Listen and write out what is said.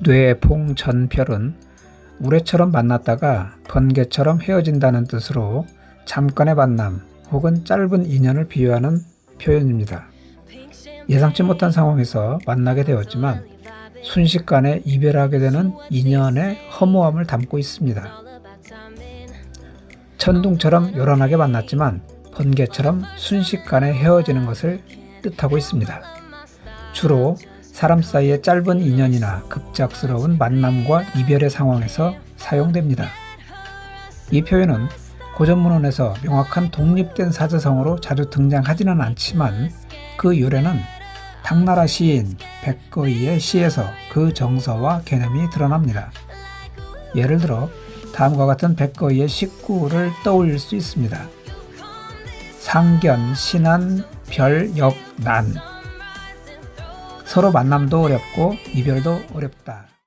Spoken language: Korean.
뇌풍전별은 우레처럼 만났다가 번개처럼 헤어진다는 뜻으로 잠깐의 만남 혹은 짧은 인연을 비유하는 표현입니다. 예상치 못한 상황에서 만나게 되었지만 순식간에 이별하게 되는 인연의 허무함을 담고 있습니다. 천둥처럼 요란하게 만났지만 번개처럼 순식간에 헤어지는 것을 뜻하고 있습니다. 주로 사람 사이의 짧은 인연이나 급작스러운 만남과 이별의 상황에서 사용됩니다. 이 표현은 고전문헌에서 명확한 독립된 사자성어로 자주 등장하지는 않지만 그 유래는 당나라 시인 백거이의 시에서 그 정서와 개념이 드러납니다. 예를 들어 다음과 같은 백거이의 식구를 떠올릴 수 있습니다. 상견, 신안, 별, 역, 난 서로 만남도 어렵고 이별도 어렵다.